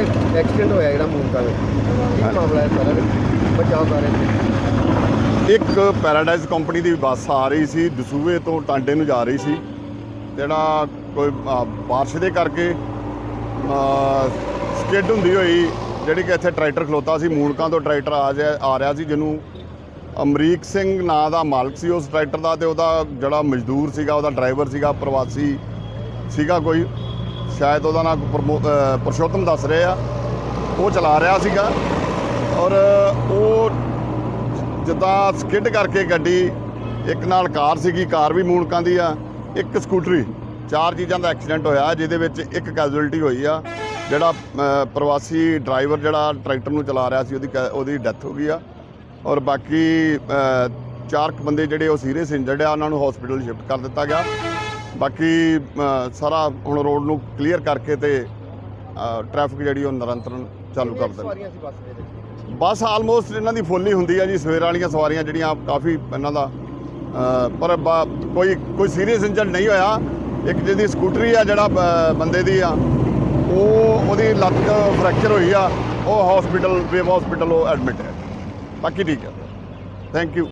Accident ਹੋਇਆ ਜਿਹੜਾ ਮੂਨਕਾ ਵਿੱਚ। ਕੀ ਮਾਮਲਾ ਹੈ ਸਾਰਾ ਬਚਾਅ ਬਾਰੇ ਇੱਕ ਪੈਰਾਡਾਈਜ਼ ਕੰਪਨੀ ਦੀ ਬੱਸ ਆ ਰਹੀ ਸੀ ਦਸੂਵੇ ਤੋਂ ਟਾਂਡੇ ਨੂੰ ਜਾ ਰਹੀ ਸੀ। ਜਿਹੜਾ ਕੋਈ ਅ, ਬਾਰਿਸ਼ ਦੇ ਕਰਕੇ ਸਕਿੱਡ ਹੁੰਦੀ ਹੋਈ ਜਿਹੜੀ ਕਿ ਇੱਥੇ ਟਰੈਕਟਰ ਖਲੋਤਾ ਸੀ ਮੂਨਕਾਂ ਤੋਂ ਟਰੈਕਟਰ ਆ ਜਾ ਆ ਰਿਹਾ ਸੀ ਜਿਹਨੂੰ ਅਮਰੀਕ ਸਿੰਘ ਨਾਂ ਦਾ ਮਾਲਕ ਸੀ ਉਸ ਟਰੈਕਟਰ ਦਾ ਤੇ ਉਹਦਾ ਜਿਹੜਾ ਮਜ਼ਦੂਰ ਸੀਗਾ ਉਹਦਾ ਡਰਾਈਵਰ ਸੀਗਾ ਪ੍ਰਵਾਸੀ ਸੀਗਾ ਕੋਈ। ਸ਼ਾਇਦ ਉਹਦਾ ਨਾਮ ਪ੍ਰਮੋ- ਅ, ਪੁਰਸ਼ੋਤਮ ਦੱਸ ਰਹੇ ਆ। ਉਹ ਚਲਾ ਰਿਹਾ ਸੀਗਾ। ਔਰ ਉਹ ਜਿੱਦਾਂ ਸਕਿੱਡ ਕਰਕੇ ਗੱਡੀ ਇੱਕ ਨਾਲ ਕਾਰ ਸੀਗੀ ਕਾਰ ਵੀ ਮੂਣਕਾਂ ਦੀ ਆ। ਇੱਕ ਸਕੂਟਰੀ ਚਾਰ ਚੀਜ਼ਾਂ ਦਾ ਐਕਸੀਡੈਂਟ ਹੋਇਆ ਜਿਹਦੇ ਵਿੱਚ ਇੱਕ ਕੈਜੂਅਲਟੀ ਹੋਈ ਆ। ਜਿਹੜਾ ਪ੍ਰਵਾਸੀ ਡਰਾਈਵਰ ਜਿਹੜਾ ਟਰੈਕਟਰ ਨੂੰ ਚਲਾ ਰਿਹਾ ਸੀ ਉਹਦੀ ਕੈ- ਉਹਦੀ ਡੈਥ ਹੋ ਗਈ ਆ। ਔਰ ਬਾਕੀ ਚਾਰ ਕੁ ਬੰਦੇ ਜਿਹੜੇ ਉਹ ਸੀਰੀਅਸ ਇੰਜਰਡ ਆ ਉਹਨਾਂ ਨੂੰ ਹਸਪੀਟਲ ਸ਼ਿਫਟ ਕਰ ਦਿੱਤਾ ਗਿਆ। ਬਾਕੀ ਸਾਰਾ ਹੁਣ ਰੋਡ ਨੂੰ ਕਲੀਅਰ ਕਰਕੇ ਤੇ ਟ੍ਰੈਫਿਕ ਜਿਹੜੀ ਉਹ ਨਿਰੰਤਰਨ ਚਾਲੂ ਕਰ ਸੀ ਬੱਸ ਆਲਮੋਸਟ ਇਹਨਾਂ ਦੀ ਫੁੱਲ ਹੀ ਹੁੰਦੀ ਆ ਜੀ ਸਵੇਰ ਵਾਲੀਆਂ ਸਵਾਰੀਆਂ ਜਿਹੜੀਆਂ ਕਾਫੀ ਇਹਨਾਂ ਦਾ ਪਰ ਕੋਈ ਕੋਈ ਸੀਰੀਅਸ ਇੰਜਰਡ ਨਹੀਂ ਹੋਇਆ। ਇੱਕ ਜਿਹਦੀ ਸਕੂਟਰੀ ਆ ਜਿਹੜਾ ਬੰਦੇ ਦੀ ਆ ਉਹ ਉਹਦੀ ਲੱਤ ਫ੍ਰੈਕਚਰ ਹੋਈ ਆ ਉਹ ਹਸਪੀਟਲ ਵੇਵ ਹਸਪੀਟਲ ਉਹ ਐਡਮਿਟ ਹੈ। ਬਾਕੀ ਠੀਕ ਹੈ। Thank you